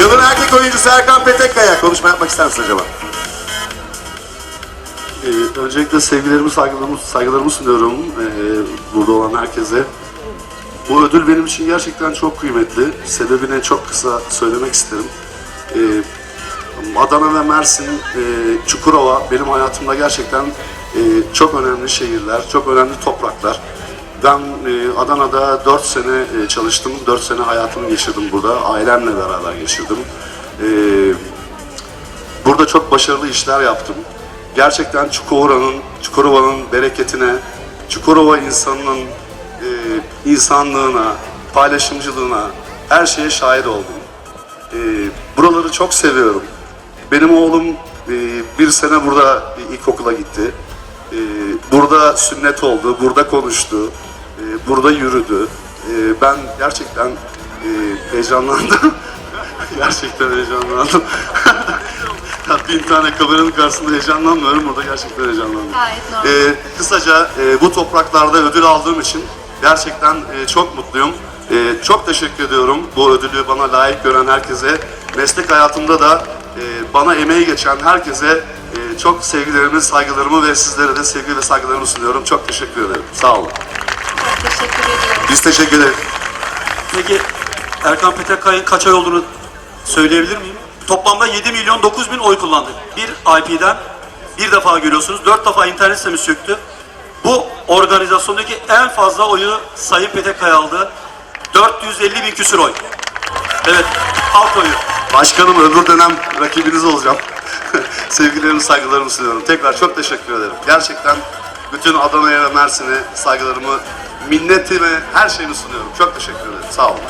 erkek oyuncusu Erkan Petekkaya. Konuşma yapmak ister misin acaba? Ee, öncelikle sevgilerimi, saygılarımı, saygılarımı sunuyorum ee, burada olan herkese. Bu ödül benim için gerçekten çok kıymetli. Sebebini çok kısa söylemek isterim. Ee, Adana ve Mersin, e, Çukurova benim hayatımda gerçekten e, çok önemli şehirler, çok önemli topraklar. Ben e, Adana'da 4 sene e, çalıştım, 4 sene hayatımı geçirdim burada. Ailemle beraber geçirdim. Ee, Burada çok başarılı işler yaptım. Gerçekten Çukurova'nın, Çukurova'nın bereketine, Çukurova insanının e, insanlığına, paylaşımcılığına, her şeye şahit oldum. E, buraları çok seviyorum. Benim oğlum e, bir sene burada ilkokula gitti. E, burada sünnet oldu, burada konuştu, e, burada yürüdü. E, ben gerçekten e, heyecanlandım. gerçekten heyecanlandım. Ya bin tane kameranın karşısında heyecanlanmıyorum. Burada gerçekten heyecanlandım. Gayet normal. Ee, kısaca e, bu topraklarda ödül aldığım için gerçekten e, çok mutluyum. E, çok teşekkür ediyorum bu ödülü bana layık gören herkese. Meslek hayatımda da e, bana emeği geçen herkese e, çok sevgilerimi, saygılarımı ve sizlere de sevgi ve saygılarımı sunuyorum. Çok teşekkür ederim. Sağ olun. Teşekkür ediyorum. Biz teşekkür ederiz. Peki Erkan Petekkaya'nın kaç ay olduğunu söyleyebilir miyim? Toplamda 7 milyon 9 bin oy kullandı. Bir IP'den bir defa görüyorsunuz. Dört defa internet sitemi söktü. Bu organizasyondaki en fazla oyu Sayın Petekkaya aldı. 450 bin küsür oy. Evet, halk oyu. Başkanım öbür dönem rakibiniz olacağım. Sevgilerimi, saygılarımı sunuyorum. Tekrar çok teşekkür ederim. Gerçekten bütün Adana'ya ve Mersin'e saygılarımı, minnetimi, her şeyimi sunuyorum. Çok teşekkür ederim. Sağ olun.